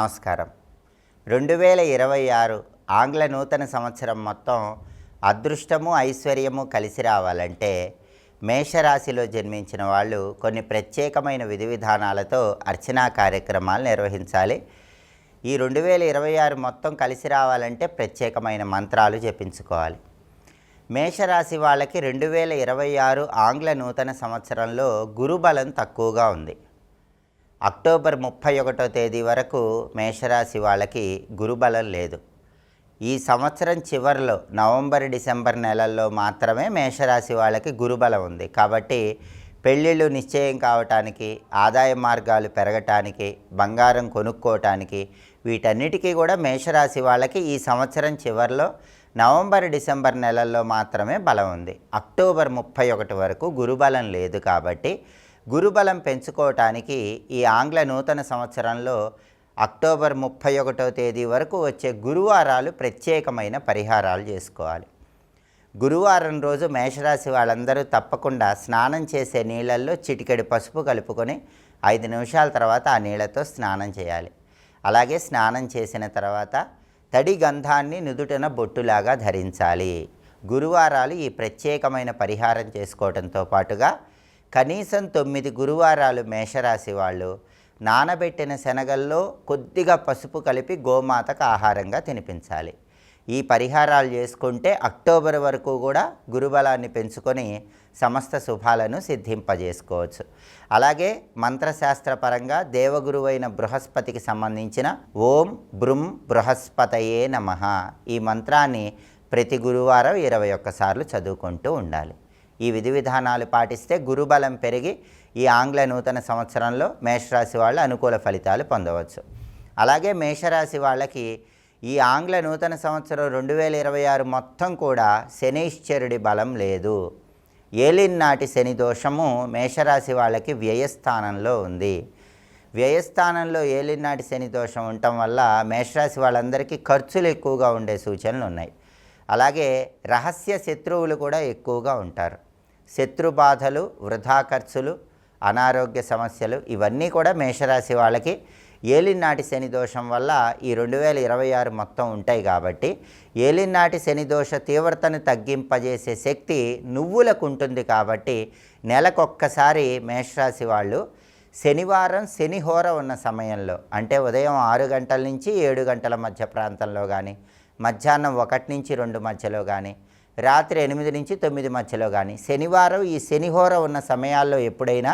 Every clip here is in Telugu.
నమస్కారం. రెండు వేల ఇరవై ఆరు ఆంగ్ల నూతన సంవత్సరం మొత్తం అదృష్టము ఐశ్వర్యము కలిసి రావాలంటే మేషరాశిలో జన్మించిన వాళ్ళు కొన్ని ప్రత్యేకమైన విధి విధానాలతో అర్చనా కార్యక్రమాలు నిర్వహించాలి. ఈ రెండు వేల ఇరవై ఆరు మొత్తం కలిసి రావాలంటే ప్రత్యేకమైన మంత్రాలు జపించుకోవాలి. మేషరాశి వాళ్ళకి రెండు వేల ఇరవై ఆరు ఆంగ్ల నూతన సంవత్సరంలో గురుబలం తక్కువగా ఉంది. అక్టోబర్ ముప్పై ఒకటో తేదీ వరకు మేషరాశి వాళ్ళకి గురుబలం లేదు. ఈ సంవత్సరం చివరిలో నవంబర్ డిసెంబర్ నెలల్లో మాత్రమే మేషరాశి వాళ్ళకి గురుబలం ఉంది. కాబట్టి పెళ్ళిళ్ళు నిశ్చయం కావటానికి ఆదాయ మార్గాలు పెరగటానికి బంగారం కొనుక్కోవటానికి వీటన్నిటికీ కూడా మేషరాశి వాళ్ళకి ఈ సంవత్సరం చివరిలో నవంబర్ డిసెంబర్ నెలల్లో మాత్రమే బలం ఉంది. అక్టోబర్ ముప్పై ఒకటి వరకు గురుబలం లేదు కాబట్టి గురుబలం పెంచుకోవటానికి ఈ ఆంగ్ల నూతన సంవత్సరంలో అక్టోబర్ ముప్పై ఒకటో తేదీ వరకు వచ్చే గురువారాలు ప్రత్యేకమైన పరిహారాలు చేసుకోవాలి. గురువారం రోజు మేషరాశి వాళ్ళందరూ తప్పకుండా స్నానం చేసే నీళ్ళల్లో చిటికెడు పసుపు కలుపుకొని ఐదు నిమిషాల తర్వాత ఆ నీళ్ళతో స్నానం చేయాలి. అలాగే స్నానం చేసిన తర్వాత తడి గంధాన్ని నుదుటన బొట్టులాగా ధరించాలి. గురువారాలు ఈ ప్రత్యేకమైన పరిహారం చేసుకోవడంతో పాటుగా కనీసం తొమ్మిది గురువారాలు మేషరాశి వాళ్ళు నానబెట్టిన శనగల్లో కొద్దిగా పసుపు కలిపి గోమాతకు ఆహారంగా తినిపించాలి. ఈ పరిహారాలు చేసుకుంటే అక్టోబర్ వరకు కూడా గురుబలాన్ని పెంచుకొని సమస్త శుభాలను సిద్ధింపజేసుకోవచ్చు. అలాగే మంత్రశాస్త్రపరంగా దేవగురువైన బృహస్పతికి సంబంధించిన ఓం బృం బృహస్పతయే నమ ఈ మంత్రాన్ని ప్రతి గురువారం ఇరవై ఒక్కసార్లు చదువుకుంటూ ఉండాలి. ఈ విధి విధానాలు పాటిస్తే గురుబలం పెరిగి ఈ ఆంగ్ల నూతన సంవత్సరంలో మేషరాశి వాళ్ళు అనుకూల ఫలితాలు పొందవచ్చు. అలాగే మేషరాశి వాళ్ళకి ఈ ఆంగ్ల నూతన సంవత్సరం రెండు వేల ఇరవై ఆరు మొత్తం కూడా శనీశ్చరుడి బలం లేదు. ఏలినాటి శని దోషము మేషరాశి వాళ్ళకి వ్యయస్థానంలో ఉంది. వ్యయస్థానంలో ఏలినాటి శని దోషం ఉండటం వల్ల మేషరాశి వాళ్ళందరికీ ఖర్చులు ఎక్కువగా ఉండే సూచనలు ఉన్నాయి. అలాగే రహస్య శత్రువులు కూడా ఎక్కువగా ఉంటారు. శత్రు బాధలు వృధా ఖర్చులు అనారోగ్య సమస్యలు ఇవన్నీ కూడా మేషరాశి వాళ్ళకి ఏలినాటి శని దోషం వల్ల ఈ రెండు వేల ఇరవై ఆరు మొత్తం ఉంటాయి కాబట్టి ఏలినాటి శని దోష తీవ్రతను తగ్గింపజేసే శక్తి నువ్వులకు ఉంటుంది కాబట్టి నెలకొక్కసారి మేషరాశి వాళ్ళు శనివారం శనిహోర ఉన్న సమయంలో అంటే ఉదయం ఆరు గంటల నుంచి ఏడు గంటల మధ్య ప్రాంతంలో కానీ మధ్యాహ్నం ఒకటి నుంచి రెండు మధ్యలో కానీ రాత్రి ఎనిమిది నుంచి తొమ్మిది మధ్యలో కానీ శనివారం ఈ శనిహోర ఉన్న సమయాల్లో ఎప్పుడైనా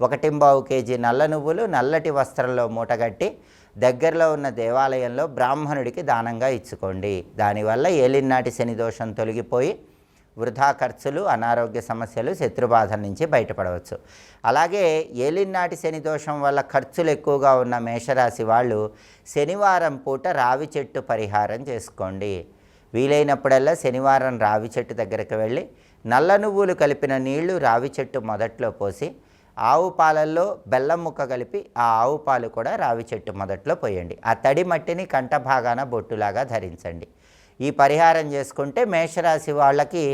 ఒకటింబావు కేజీ నల్ల నువ్వులు నల్లటి వస్త్రంలో మూటగట్టి దగ్గరలో ఉన్న దేవాలయంలో బ్రాహ్మణుడికి దానంగా ఇచ్చుకోండి. దానివల్ల ఏలినాటి శని దోషం తొలగిపోయి వృధా ఖర్చులు అనారోగ్య సమస్యలు శత్రుబాధల నుంచి బయటపడవచ్చు. అలాగే ఏలినాటి శని దోషం వల్ల ఖర్చులు ఎక్కువగా ఉన్న మేషరాశి వాళ్ళు శనివారం పూట రావి చెట్టు పరిహారం చేసుకోండి. వీలైనప్పుడల్లా శనివారం రావి చెట్టు దగ్గరికి వెళ్ళి నల్ల నువ్వులు కలిపిన నీళ్ళు రావి చెట్టు మొదట్లో పోసి ఆవు పాలల్లో బెల్లం ముక్క కలిపి ఆ ఆవు పాలు కూడా రావి చెట్టు మొదట్లో పోయండి. ఆ తడి మట్టిని కంఠ భాగాన బొట్టులాగా ధరించండి. ఈ పరిహారం చేసుకుంటే మేషరాశి వాళ్ళకి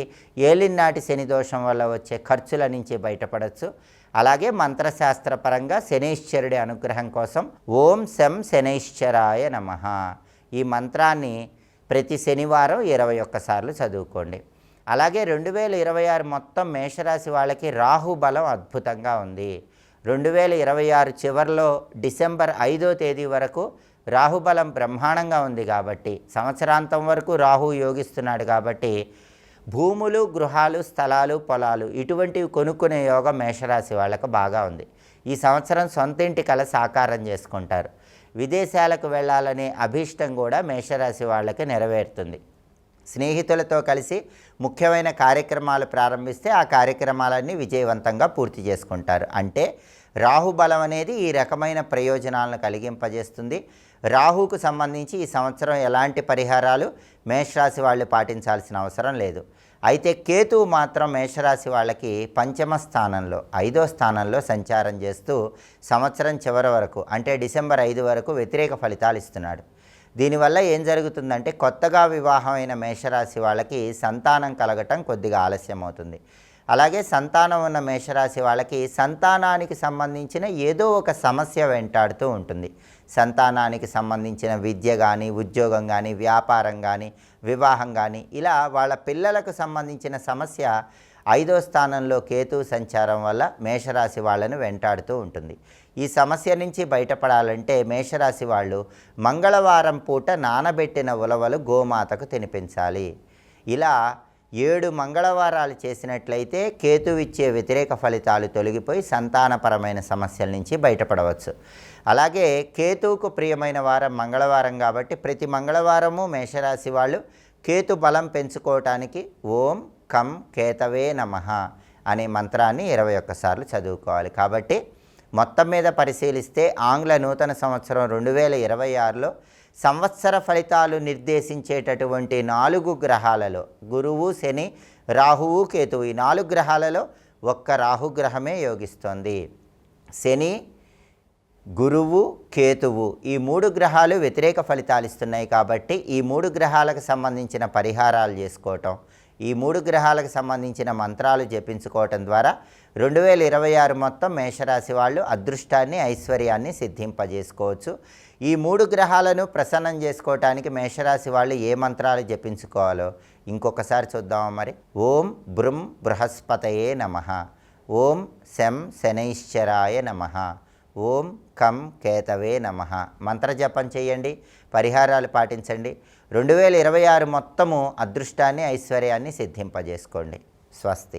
ఏలినాటి శని దోషం వల్ల వచ్చే ఖర్చుల నుంచి బయటపడవచ్చు అలాగే మంత్రశాస్త్రపరంగా శనైశ్వరుడి అనుగ్రహం కోసం ఓం శం శనైశ్వరాయ నమ. ఈ మంత్రాన్ని ప్రతి శనివారం ఇరవై ఒక్కసార్లు చదువుకోండి. అలాగే రెండు వేల ఇరవై ఆరు మొత్తం మేషరాశి వాళ్ళకి రాహు బలం అద్భుతంగా ఉంది. రెండు వేల ఇరవై ఆరు చివరిలో డిసెంబర్ ఐదో తేదీ వరకు రాహుబలం బ్రహ్మాండంగా ఉంది కాబట్టి సంవత్సరాంతం వరకు రాహు యోగిస్తున్నాడు కాబట్టి భూములు గృహాలు స్థలాలు పొలాలు ఇటువంటివి కొనుక్కునే యోగం మేషరాశి వాళ్ళకు బాగా ఉంది. ఈ సంవత్సరం సొంత ఇంటి కల సాకారం చేసుకుంటారు. విదేశాలకు వెళ్ళాలనే అభీష్టం కూడా మేషరాశి వాళ్ళకి నెరవేరుతుంది. స్నేహితులతో కలిసి ముఖ్యమైన కార్యక్రమాలు ప్రారంభిస్తే ఆ కార్యక్రమాలన్నీ విజయవంతంగా పూర్తి చేసుకుంటారు. అంటే రాహుబలం అనేది ఈ రకమైన ప్రయోజనాలను కలిగింపజేస్తుంది. రాహుకు సంబంధించి ఈ సంవత్సరం ఎలాంటి పరిహారాలు మేషరాశి వాళ్ళు పాటించాల్సిన అవసరం లేదు. అయితే కేతువు మాత్రం మేషరాశి వాళ్ళకి పంచమ స్థానంలో ఐదో స్థానంలో సంచారం చేస్తూ సంవత్సరం చివరి వరకు అంటే డిసెంబర్ ఐదు వరకు వ్యతిరేక ఫలితాలు ఇస్తున్నాడు. దీనివల్ల ఏం జరుగుతుందంటే కొత్తగా వివాహమైన మేషరాశి వాళ్ళకి సంతానం కలగటం కొద్దిగా ఆలస్యం అవుతుంది అలాగే సంతానం ఉన్న మేషరాశి వాళ్ళకి సంతానానికి సంబంధించిన ఏదో ఒక సమస్య వెంటాడుతూ ఉంటుంది. సంతానానికి సంబంధించిన విద్య కానీ ఉద్యోగం కానీ వ్యాపారం కానీ వివాహం కానీ ఇలా వాళ్ళ పిల్లలకు సంబంధించిన సమస్య ఐదో స్థానంలో కేతు సంచారం వల్ల మేషరాశి వాళ్ళను వెంటాడుతూ ఉంటుంది. ఈ సమస్య నుంచి బయటపడాలంటే మేషరాశి వాళ్ళు మంగళవారం పూట నానబెట్టిన ఉలవలు గోమాతకు తినిపించాలి. ఇలా ఏడు మంగళవారాలు చేసినట్లయితే కేతు ఇచ్చే వ్యతిరేక ఫలితాలు తొలగిపోయి సంతానపరమైన సమస్యల నుంచి బయటపడవచ్చు. అలాగే కేతువుకు ప్రియమైన వారం మంగళవారం కాబట్టి ప్రతి మంగళవారము మేషరాశి వాళ్ళు కేతు బలం పెంచుకోవటానికి ఓం కం కేతవే నమ అనే మంత్రాన్ని ఇరవై ఒక్కసార్లు చదువుకోవాలి. కాబట్టి మొత్తం మీద పరిశీలిస్తే ఆంగ్ల నూతన సంవత్సరం రెండు వేల ఇరవై ఆరులో సంవత్సర ఫలితాలు నిర్దేశించేటటువంటి నాలుగు గ్రహాలలో గురువు శని రాహువు కేతువు ఈ నాలుగు గ్రహాలలో ఒక్క రాహుగ్రహమే యోగిస్తోంది. శని గురువు కేతువు ఈ మూడు గ్రహాలు వ్యతిరేక ఫలితాలు ఇస్తున్నాయి కాబట్టి ఈ మూడు గ్రహాలకు సంబంధించిన పరిహారాలు చేసుకోవటం ఈ మూడు గ్రహాలకు సంబంధించిన మంత్రాలు జపించుకోవటం ద్వారా రెండు వేల ఇరవై ఆరు మొత్తం మేషరాశి వాళ్ళు అదృష్టాన్ని ఐశ్వర్యాన్ని సిద్ధింపజేసుకోవచ్చు. ఈ మూడు గ్రహాలను ప్రసన్నం చేసుకోవటానికి మేషరాశి వాళ్ళు ఏ మంత్రాలు జపించుకోవాలో ఇంకొకసారి చూద్దామా మరి. ఓం బృం బృహస్పతయే నమ. ఓం శం శనైశ్చరాయ నమ. ఓం కం కేతవే నమ. మంత్రజపం చేయండి. పరిహారాలు పాటించండి. రెండు వేల ఇరవై ఆరు మొత్తము అదృష్టాన్ని ఐశ్వర్యాన్ని సిద్ధింపజేసుకోండి. స్వస్తి.